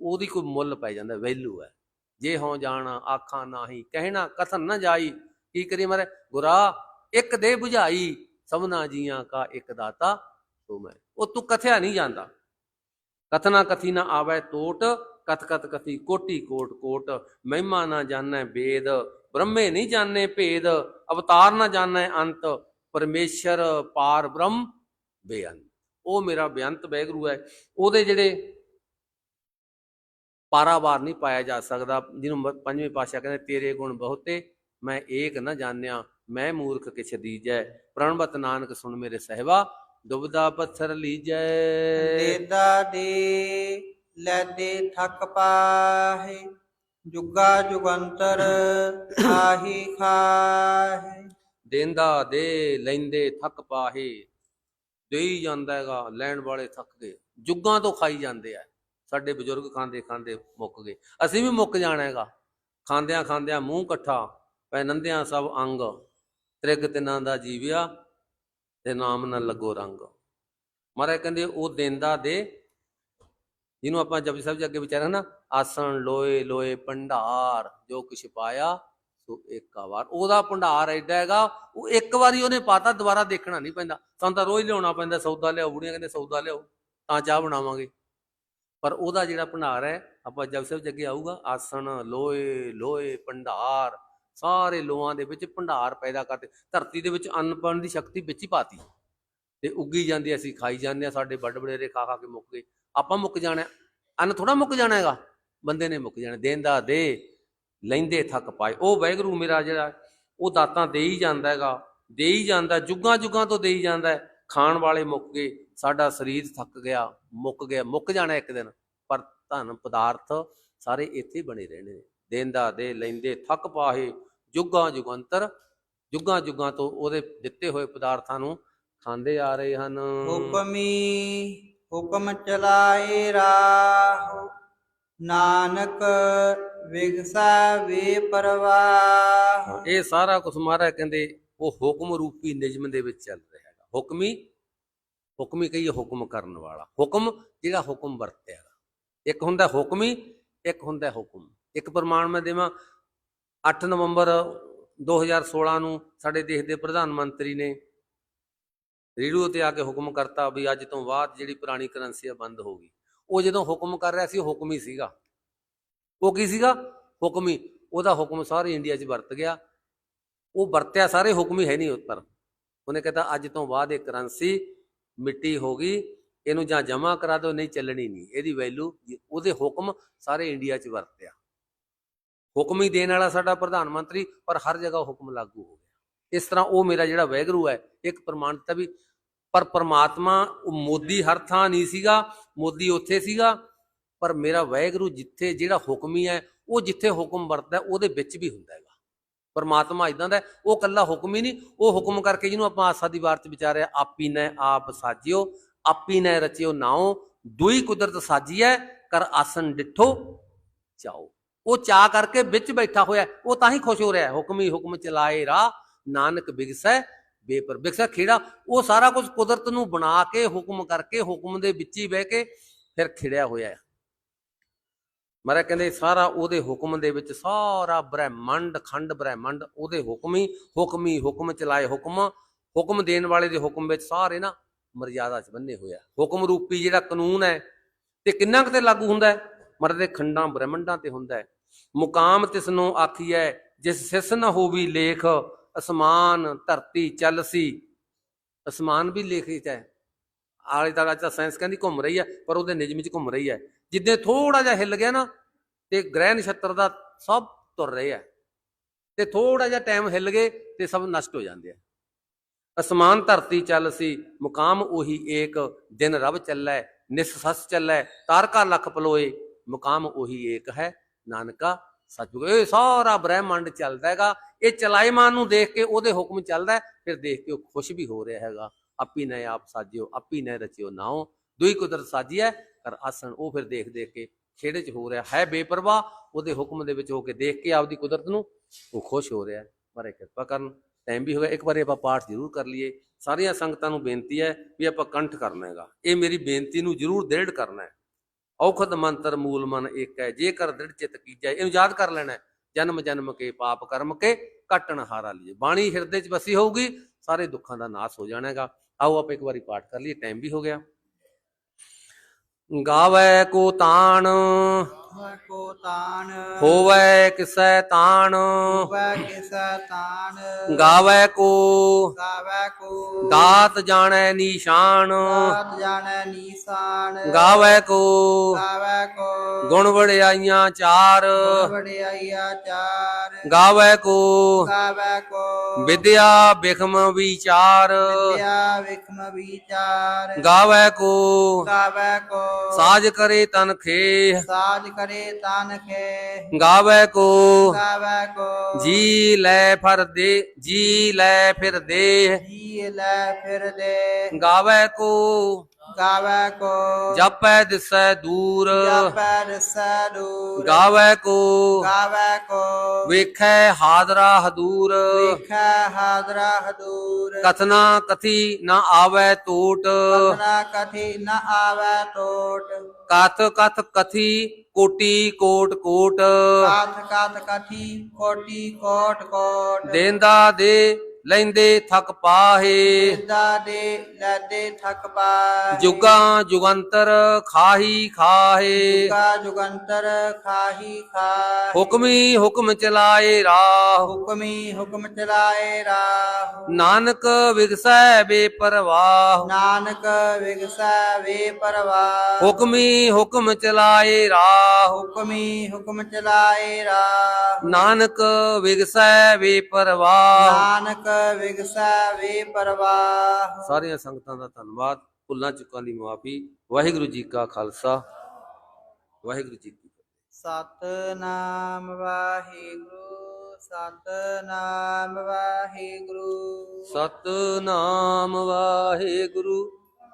ਉਹਦੀ ਕੋਈ ਮੁੱਲ ਪੈ ਜਾਂਦਾ ਵੈਲਿਊ ਹੈ। ਜੇ ਹੋਂ ਜਾਣਾ, ਆਖਾਂ ਨਾਹੀ, ਕਹਿਣਾ, ਕਥਨ ਨਾ ਜਾਈ, ਕੀ ਕਰੀ ਮਾਰੇ ਗੁਰਾ, ਇੱਕ ਦੇ 부ਝਾਈ ਸਭਨਾ ਜੀਆਂ ਕਾ ਇੱਕ ਦਾਤਾ ਤੂੰ ਮੈਂ। ਉਹ ਤੂੰ ਕਥਿਆ ਨਹੀਂ ਜਾਂਦਾ। ਕਥਨਾ ਕਥੀ ਨਾ ਆਵੇ ਟੋਟ, ਕਥ ਕਥ ਕਥੀ ਕੋਟੀ ਕੋਟ ਕੋਟ। ਮਹਿਮਾ ਨਾ ਜਾਣੈ ਵੇਦ ਬ੍ਰਹਮੇ ਨਹੀਂ ਜਾਣੈ ਭੇਦ। ਅਵਤਾਰ ਨਾ ਜਾਣੈ ਅੰਤ, ਪਰਮੇਸ਼ਰ ਪਾਰ ਬ੍ਰਹਮ ਬੇਅੰਤ। ਉਹ ਮੇਰਾ ਬੇਅੰਤ ਵੈਗਰੂ ਹੈ। ਉਹਦੇ ਜਿਹੜੇ ਪਾਰਾਵਾਰ ਨਹੀਂ ਪਾਇਆ ਜਾ ਸਕਦਾ ਜਿਹਨੂੰ ਪੰਜਵੇਂ ਪਾਤਸ਼ਾਹ ਕਹਿੰਦੇ ਤੇਰੇ ਗੁਣ ਬਹੁਤੇ ਮੈਂ ਏਕ ਨਾ ਜਾਣਿਆ ਮੈਂ ਮੂਰਖ ਕਿਛ ਦੀਜੈ। ਪ੍ਰਣਵਤ ਨਾਨਕ ਸੁਣ ਮੇਰੇ ਸਹਿਬਾ ਦੁਬਦਾ ਪੱਥਰ ਲੀਜੈ। ਦੇਦਾ ਦੇ ਲੈਦੇ ਥਕ ਪਾਹੇ ਜੁਗਾ ਜੁਗੰਤਰ ਆਹੀ ਖਾਹੇ। ਦੇਂਦਾ ਦੇ ਲੈਂਦੇ ਥੱਕ ਪਾਹੇ। ਦੇਈ ਜਾਂਦਾ ਹੈਗਾ, ਲੈਣ ਵਾਲੇ ਥੱਕ ਗਏ। ਜੁੱਗਾਂ ਤੋਂ ਖਾਈ ਜਾਂਦੇ ਆ। ਸਾਡੇ ਬਜ਼ੁਰਗ ਖਾਂਦੇ ਖਾਂਦੇ ਮੁੱਕ ਗਏ। ਅਸੀਂ ਵੀ ਮੁੱਕ ਜਾਣਾ ਹੈਗਾ। ਖਾਂਦਿਆਂ ਖਾਂਦਿਆਂ ਮੂੰਹ ਇਕੱਠਾ, ਪੈ ਨੰਦਿਆਂ ਸਭ ਅੰਗ। ਤ੍ਰਿਗ ਤਿਨਾਂ ਦਾ ਜੀਵਿਆ ਤੇ ਨਾਮ ਨਾ ਲੱਗੋ ਰੰਗ। ਮਹਾਰਾਜ ਕਹਿੰਦੇ, ਉਹ ਦੇਂਦਾ ਦੇ, ਜਿਹਨੂੰ ਆਪਾਂ ਜਪਜੀ ਸਾਹਿਬ ਜੀ ਅੱਗੇ ਵਿਚਾਰਿਆ ਨਾ, ਆਸਣ, ਲੋਏ ਲੋਏ, ਭੰਡਾਰ, ਜੋ ਕੁਛ ਪਾਇਆ ਸੋ ਇੱਕ ਵਾਰ। ਉਹਦਾ ਭੰਡਾਰ ਐਡਾ ਹੈਗਾ, ਉਹ ਇੱਕ ਵਾਰੀ ਉਹਨੇ ਪਾਤਾ, ਦੁਬਾਰਾ ਦੇਖਣਾ ਨਹੀਂ ਪੈਂਦਾ। ਸਾਨੂੰ ਤਾਂ ਰੋਜ਼ ਲਿਆਉਣਾ ਪੈਂਦਾ, ਸੌਦਾ ਲਿਆਓ, ਬੁੜੀਆਂ ਕਹਿੰਦੇ ਸੌਦਾ ਲਿਆਓ, ਤਾਂ ਚਾਹ ਬਣਾਵਾਂਗੇ। ਪਰ ਉਹਦਾ ਜਿਹੜਾ ਭੰਡਾਰ ਹੈ, ਆਪਾਂ ਜਪਜੀ ਸਾਹਿਬ ਜੱਗੇ ਆਊਗਾ, ਆਸਣ ਲੋਏ ਲੋਏ ਭੰਡਾਰ, ਸਾਰੇ ਲੋਹਾਂ ਦੇ ਵਿੱਚ ਭੰਡਾਰ ਪੈਦਾ ਕਰਦੇ। ਧਰਤੀ ਦੇ ਵਿੱਚ ਅੰਨ ਪਾਉਣ ਦੀ ਸ਼ਕਤੀ ਵਿੱਚ ਹੀ ਪਾਤੀ। ਤੇ ਉੱਗੀ ਜਾਂਦੀ ਅਸੀਂ ਖਾਈ ਜਾਂਦੇ ਆ ਸਾਡੇ ਵੱਡ ਵਡੇਰੇ ਖਾ ਖਾ ਕੇ ਮੁੱਕ ਗਏ। ਆਪਾਂ ਮੁੱਕ ਜਾਣਾ ਅੰਨ ਥੋੜਾ ਮੁੱਕ ਜਾਣਾ ਹੈਗਾ। ਬੰਦੇ ਨੇ ਮੁੱਕ ਜਾਣਾ। ਦੇਂਦਾ ਦੇ। ਲੈਂਦੇ ਥੱਕ ਪਾਏ। ਉਹ ਵੈਗਰੂ ਮੇਰਾ ਜਿਹੜਾ, ਉਹ ਦਾਤਾਂ ਦੇ ਹੀ ਜਾਂਦਾ ਹੈਗਾ, ਦੇ ਹੀ ਜਾਂਦਾ, ਜੁਗਾਂ ਜੁਗਾਂ ਤੋਂ ਦੇ ਹੀ ਜਾਂਦਾ ਖਾਣ ਵਾਲੇ ਮੁੱਕ ਗਏ, ਸਾਡਾ ਸਰੀਰ ਥੱਕ ਗਿਆ, ਮੁੱਕ ਗਿਆ, ਮੁੱਕ ਜਾਣਾ ਇੱਕ ਦਿਨ। ਪਰ ਧਨ ਪਦਾਰਥ ਸਾਰੇ ਇੱਥੇ ਬਣੇ ਰਹਿਣੇ ਨੇ। ਦੇਂਦਾ, ਦੇ, ਲੈਂਦੇ, ਥੱਕ ਪਾਹੇ ਜੁਗਾਂ ਜੁਗੰਤਰ, ਜੁਗਾਂ ਜੁਗਾਂ ਤੋਂ ਉਹਦੇ ਦਿੱਤੇ ਹੋਏ ਪਦਾਰਥਾਂ ਨੂੰ ਖਾਂਦੇ ਆ ਰਹੇ ਹਨ। ਹੁਕਮੀ, ਹੁਕਮ ਚਲਾਏ ਰਾਹੁ, ਨਾਨਕ ਵਿਗਸਾ ਵੇ ਪਰਵਾਹ ਇਹ ਸਾਰਾ ਕੁਝ ਮਹਾਰਾਜ ਕਹਿੰਦੇ, ਉਹ ਹੁਕਮ ਰੂਪੀ ਨਿਯਮ ਦੇ ਵਿੱਚ ਚੱਲ ਰਿਹਾ ਹੈਗਾ। ਹੁਕਮੀ ਹੁਕਮੀ ਕਹੀਏ ਹੁਕਮ ਕਰਨ ਵਾਲਾ। ਹੁਕਮ ਜਿਹੜਾ ਹੁਕਮ ਵਰਤਿਆ ਇੱਕ ਹੁੰਦਾ ਹੁਕਮੀ, ਇੱਕ ਹੁੰਦਾ ਹੁਕਮ। ਇੱਕ ਪ੍ਰਮਾਣ ਮੈਂ ਦੇਵਾਂ 8 ਨਵੰਬਰ 2016 ਨੂੰ ਸਾਡੇ ਦੇਸ਼ ਦੇ ਪ੍ਰਧਾਨ ਮੰਤਰੀ ਨੇ ਰੇਡੀਓ ਤੇ ਆ ਕੇ ਹੁਕਮ ਕਰਤਾ ਵੀ ਅੱਜ ਤੋਂ ਬਾਅਦ ਜਿਹੜੀ ਪੁਰਾਣੀ ਕਰੰਸੀ ਆ ਬੰਦ ਹੋ ਗਈ। ਉਹ ਜਦੋਂ ਹੁਕਮ ਕਰ ਰਿਹਾ ਸੀ ਹੁਕਮ ਹੀ ਸੀਗਾ। ਉਹ ਕੀ ਸੀਗਾ? ਹੁਕਮੀ ਉਹਦਾ ਹੁਕਮ ਸਾਰੇ ਇੰਡੀਆ 'ਚ ਵਰਤ ਗਿਆ। ਉਹ ਵਰਤਿਆ ਸਾਰੇ, ਹੁਕਮੀ ਹੈ ਨਹੀਂ ਉੱਪਰ। ਉਹਨੇ ਕਹਿੰਦਾ ਅੱਜ ਤੋਂ ਬਾਅਦ ਇਹ ਕਰੰਸੀ ਮਿੱਟੀ ਹੋ ਗਈ, ਇਹਨੂੰ ਜਾਂ ਜਮ੍ਹਾਂ ਕਰਾ ਦਿਓ, ਨਹੀਂ ਚੱਲਣੀ ਨਹੀਂ। ਇਹਦੀ ਵੈਲਿਊ ਉਹਦੇ ਹੁਕਮ ਸਾਰੇ ਇੰਡੀਆ 'ਚ ਵਰਤਿਆ। ਹੁਕਮ ਹੀ ਦੇਣ ਵਾਲਾ ਸਾਡਾ ਪ੍ਰਧਾਨ ਮੰਤਰੀ, ਪਰ ਹਰ ਜਗ੍ਹਾ ਹੁਕਮ ਲਾਗੂ ਹੋ ਗਿਆ। ਇਸ ਤਰ੍ਹਾਂ ਉਹ ਮੇਰਾ ਜਿਹੜਾ ਵੈਗਰੂ ਹੈ, ਇੱਕ ਪ੍ਰਮਾਣਤਾ ਵੀ, ਪਰ ਪ੍ਰਮਾਤਮਾ ਉਹ ਮੋਦੀ ਹਰ ਥਾਂ ਨਹੀਂ ਸੀਗਾ। ਮੋਦੀ ਉੱਥੇ ਸੀਗਾ। ਪਰ ਮੇਰਾ ਵੈਗਰੂ ਜਿੱਥੇ ਜਿਹੜਾ ਹੁਕਮੀ ਹੈ ਉਹ ਜਿੱਥੇ ਹੁਕਮ ਵਰਤਦਾ, ਉਹਦੇ ਵਿੱਚ ਵੀ ਹੁੰਦਾ ਹੈਗਾ। ਪਰਮਾਤਮਾ ਇਦਾਂ ਦਾ ਉਹ ਕੱਲਾ ਹੁਕਮ ਹੀ ਨਹੀਂ, ਉਹ ਹੁਕਮ ਕਰਕੇ ਜਿਹਨੂੰ ਆਪਾਂ ਆਸਾ ਦੀ ਵਾਰ ਚ ਵਿਚਾਰਿਆ, ਆਪੀ ਨੇ ਆਪ ਸਾਜਿਓ, ਆਪੀ ਨੇ ਰਚਿਓ ਨਾਉ, ਦੁਈ ਕੁਦਰਤ ਸਾਜੀ ਹੈ, ਕਰ ਆਸਨ ਡਿਠੋ ਚਾਓ ਉਹ ਚਾ ਕਰਕੇ ਵਿੱਚ ਬੈਠਾ ਹੋਇਆ, ਉਹ ਤਾਂ ਹੀ ਖੁਸ਼ ਹੋ ਰਿਹਾ ਹੈ ਹੁਕਮੀ ਹੁਕਮ ਚਲਾਏ ਰਾ, ਨਾਨਕ ਬਿਗਸੈ, ਬੇਪਰ ਬਿਗਸੈ ਖੇੜਾ। ਉਹ ਸਾਰਾ ਕੁਝ ਕੁਦਰਤ ਨੂੰ ਬਣਾ ਕੇ, ਹੁਕਮ ਕਰਕੇ, ਹੁਕਮ ਦੇ ਵਿੱਚ ਹੀ ਬਹਿ ਕੇ ਫਿਰ ਖਿੜਿਆ ਹੋਇਆ ਹੈ। ਮਹਾਰਾਜ ਕਹਿੰਦੇ ਸਾਰਾ ਉਹਦੇ ਹੁਕਮ ਦੇ ਵਿੱਚ ਸਾਰਾ ਬ੍ਰਹਿਮੰਡ, ਖੰਡ ਬ੍ਰਹਿਮੰਡ, ਉਹਦੇ ਹੁਕਮ ਹੀ ਹੁਕਮੀ ਹੁਕਮ ਚਲਾਏ ਹੁਕਮ। ਹੁਕਮ ਦੇਣ ਵਾਲੇ ਦੇ ਹੁਕਮ ਵਿੱਚ ਸਾਰੇ ਨਾ ਮਰਜ਼ਾਦਾ ਚ ਬੰਨੇ ਹੋਇਆ ਹੁਕਮ ਰੂਪੀ ਜਿਹੜਾ ਕਾਨੂੰਨ ਹੈ ਤੇ ਕਿੰਨਾ ਕੁ ਤੇ ਲਾਗੂ ਹੁੰਦਾ ਹੈ? ਮਰਦ ਦੇ ਖੰਡਾਂ ਬ੍ਰਹਿਮੰਡਾਂ ਤੇ ਹੁੰਦਾ ਹੈ। ਮੁਕਾਮ ਤਿਸ ਨੂੰ ਆਖੀਐ, ਜਿਸ ਸਿਸ ਨ ਹੋਵੀ ਲੇਖ, ਅਸਮਾਨ ਧਰਤੀ ਚਲਸੀ ਅਸਮਾਨ ਵੀ ਲੇਖ ਵਿੱਚ ਹੈ। ਆਲੇ ਦੁਆਲੇ ਤਾਂ ਸਾਇੰਸ ਕਹਿੰਦੀ ਘੁੰਮ ਰਹੀ ਹੈ, ਪਰ ਉਹਦੇ ਨਿਯਮ ਚ ਘੁੰਮ ਰਹੀ ਹੈ। ਜਿੱਦੇ ਥੋੜਾ ਜਿਹਾ ਹਿੱਲ ਗਿਆ ਨਾ, ਤੇ ਗ੍ਰਹਿ ਨਛੱਤਰ ਦਾ ਸਭ ਤੁਰ ਰਹੇ ਆ ਤੇ ਥੋੜਾ ਜਿਹਾ ਟਾਈਮ ਹਿੱਲ ਗਏ, ਤੇ ਸਭ ਨਸ਼ਟ ਹੋ ਜਾਂਦੇ ਆ ਅਸਮਾਨ ਧਰਤੀ ਚੱਲ ਸੀ, ਮੁਕਾਮ ਉਹੀ ਏਕ, ਦਿਨ ਰਬ ਚੱਲੈ, ਨਿਸ ਸਸ ਚੱਲੈ, ਤਾਰਕਾ ਲਖ ਪਲੋਏ, ਮੁਕਾਮ ਉਹੀ ਏਕ ਹੈ, ਨਾਨਕਾ ਸਤਿਗੁਰ ਇਹ ਸਾਰਾ ਬ੍ਰਹਿਮੰਡ ਚੱਲਦਾ ਹੈਗਾ, ਇਹ ਚਲਾਈਮਾਨ ਨੂੰ ਦੇਖ ਕੇ ਉਹਦੇ ਹੁਕਮ ਚੱਲਦਾ ਫਿਰ ਦੇਖ ਕੇ ਉਹ ਖੁਸ਼ ਵੀ ਹੋ ਰਿਹਾ ਹੈਗਾ। ਆਪੀ ਨੇ ਆਪ ਸਾਜਿਓ, ਆਪੀ ਨੇ ਰਚਿਓ ਨਾਉ। ਦੁਈ ਕੁਦਰਤ ਸਾਜੀ ਹੈ ਕਰ ਆਸਣ, ਉਹ ਫਿਰ ਦੇਖ ਦੇਖ ਕੇ ਖੇੜੇ 'ਚ ਹੋ ਰਿਹਾ ਹੈ ਬੇਪਰਵਾਹ। ਉਹਦੇ ਹੁਕਮ ਦੇ ਵਿੱਚ ਹੋ ਕੇ ਦੇਖ ਕੇ ਆਪਦੀ ਕੁਦਰਤ ਨੂੰ ਉਹ ਖੁਸ਼ ਹੋ ਰਿਹਾ ਹੈ। ਮਾਰੇ ਕਿਰਪਾ ਕਰਨ, ਟਾਈਮ ਵੀ ਹੋ ਗਿਆ ਇੱਕ ਵਾਰੀ ਆਪਾਂ ਪਾਠ ਜ਼ਰੂਰ ਕਰ ਲਈਏ। ਸਾਰੀਆਂ ਸੰਗਤਾਂ ਨੂੰ ਬੇਨਤੀ ਹੈ ਵੀ ਆਪਾਂ ਕੰਠ ਕਰਨਾ ਹੈਗਾ। ਇਹ ਮੇਰੀ ਬੇਨਤੀ ਨੂੰ ਜ਼ਰੂਰ ਦ੍ਰਿੜ ਕਰਨਾ ਹੈ। ਔਖਦ ਮੰਤਰ ਮੂਲ ਮਨ ਇੱਕ ਹੈ, ਜੇਕਰ ਦ੍ਰਿੜ ਚਿਤ ਕੀਜੈ, ਇਹਨੂੰ ਯਾਦ ਕਰ ਲੈਣਾ ਜਨਮ ਜਨਮ ਕੇ ਪਾਪ ਕਰਮ ਕੇ ਕੱਟਣ ਹਾਰਾ ਲਈਏ। ਬਾਣੀ ਹਿਰਦੇ 'ਚ ਵਸੀ ਹੋਊਗੀ, ਸਾਰੇ ਦੁੱਖਾਂ ਦਾ ਨਾਸ ਹੋ ਜਾਣਾ ਹੈਗਾ। ਆਓ ਆਪਾਂ ਇੱਕ ਵਾਰੀ ਪਾਠ ਕਰ ਲਈਏ ਟਾਈਮ ਵੀ ਹੋ ਗਿਆ। ਗਾਵੇ ਕੋ ਤਾਣ ਕੋ ਤਾਨ ਹੋਵੇ ਕਿਸੈ ਤਾਣ। ਹੋਵੈ ਕਿਸੈ ਤਾਨ ਗਾਵੇ ਕੋ। ਗਾਵੈ ਕੋ। ਦਾਤ ਜਾਣੈ ਨੀਸ਼ਾਨ। ਦਾਤ ਜਾਣੈ ਨੀਸਾਨ। ਗਾਵੇ ਕੋ। ਗਾਵੈ ਕੋ। ਗੁਣ ਵਡਿਆਈਆਂ ਚਾਰ। ਵਡਿਆਈਆ ਚਾਰ। ਗਾਵੇ ਕੋ। ਗਾਵੈ ਕੋ। ਵਿਦਿਆ ਬਿਖਮ ਵਿਚਾਰ। ਵਿਦਿਆ ਵਿਖਮ ਵਿਚਾਰ। ਗਾਵੇ ਕੋ। ਗਾਵੈ ਕੋ। ਸਾਜ ਕਰੇ ਤਨ ਖੇ ਸਾਜ ਕਰੇ ਤਨ ਖੇ ਗਾਵੇ ਕੋ। ਗਾਵੇ ਕੋ। ਜੀ ਲੈ ਫਰ ਦੇ ਜੀ ਲੈ ਫਿਰ ਦੇ ਜੀ ਲੈ ਫਿਰ ਦੇ ਗਾਵੇ ਕੋ। ਗਾਵੇ ਕੋ ਜਪੈ ਦਿਸੈ ਦੂਰ ਜਪੈ ਰਸੈ ਦੂਰ ਗਾਵੇ ਕੋ ਗਾਵੇ ਕੋ ਵੇਖੈ ਹਾਦਰਾ ਹਦੂਰ ਵੇਖੈ ਹਾਜ਼ਰਾ ਹਦੂਰ ਕਥਨਾ ਕਥੀ ਨਾ ਆਵੇ ਟੋਟ ਕਥਨਾ ਕਥੀ ਨ ਆਵੈ ਟੋਟ ਕਥ ਕਥ ਕਥੀ ਕੋਟੀ ਕੋਟ ਕੋਟ ਕਾਥ ਕਾਥ ਕਥੀ ਕੋਟੀ ਕੋਟ ਕੋਟ ਦੇਂਦਾ ਦੇ ਲੈਂਦੇ ਥਕ ਪਾਹੇ। ਦਾ ਦੇ ਲੈਦੇ ਥਕ ਪਾਏ ਜੁਗਾਂ ਜੁਗੰਤਰ ਖਾਹੀ ਖਾਹੇ। ਕਾ ਜੁਗੰਤਰ ਖਾਹੀ ਖਾਹੀ। ਹੁਕਮੀ ਹੁਕਮ ਚਲਾਏ ਰਾਹ। ਹੁਕਮੀ ਹੁਕਮ ਚਲਾਏ ਰਾਹ। ਨਾਨਕ ਵਿਗਸੈ ਬੇਪਰਵਾਹ। ਨਾਨਕ ਵਿਗਸੈ ਵੇ ਪਰਵਾਹ ਹੁਕਮੀ ਹੁਕਮ ਚਲਾਏ ਰਾਹ। ਹੁਕਮੀ ਹੁਕਮ ਚਲਾਏ ਰਾਹ। ਨਾਨਕ ਵਿਗਸੈ ਬੇਪਰਵਾਹ। ਨਾਨਕ ਵਿਗਸੈ ਵੇ ਪਰਵਾਹ। ਸਾਰੀਆਂ ਸੰਗਤਾਂ ਦਾ ਧੰਨਵਾਦ। ਭੁੱਲਾਂ ਚੁੱਕਾਂ ਦੀ ਮਾਫੀ। ਵਾਹਿਗੁਰੂ ਜੀ ਕਾ ਖਾਲਸਾ। ਵਾਹਿਗੁਰੂ ਜੀ ਕੀ ਫਤਿਹ। ਸਤਨਾਮ ਵਾਹਿਗੁਰੂ ਸਤਨਾਮ ਵਾਹਿਗੁਰੂ। ਸਤਨਾਮ ਵਾਹਿਗੁਰੂ।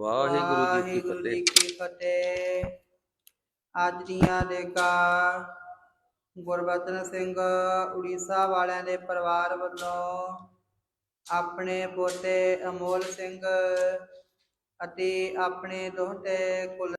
ਵਾਹਿਗੁਰੂ ਜੀ ਕੀ ਫਤਿਹ। ਅੱਜ ਦੀਆਂ ਲੇਖਾਂ ਗੁਰਬਚਨ ਸਿੰਘ ਉੜੀਸਾ ਵਾਲਿਆਂ ਦੇ ਪਰਿਵਾਰ ਵੱਲੋਂ ਆਪਣੇ ਪੋਤੇ ਅਮੋਲ ਸਿੰਘ ਅਤੇ ਆਪਣੇ ਦੋਹਤੇ ਕੁਲ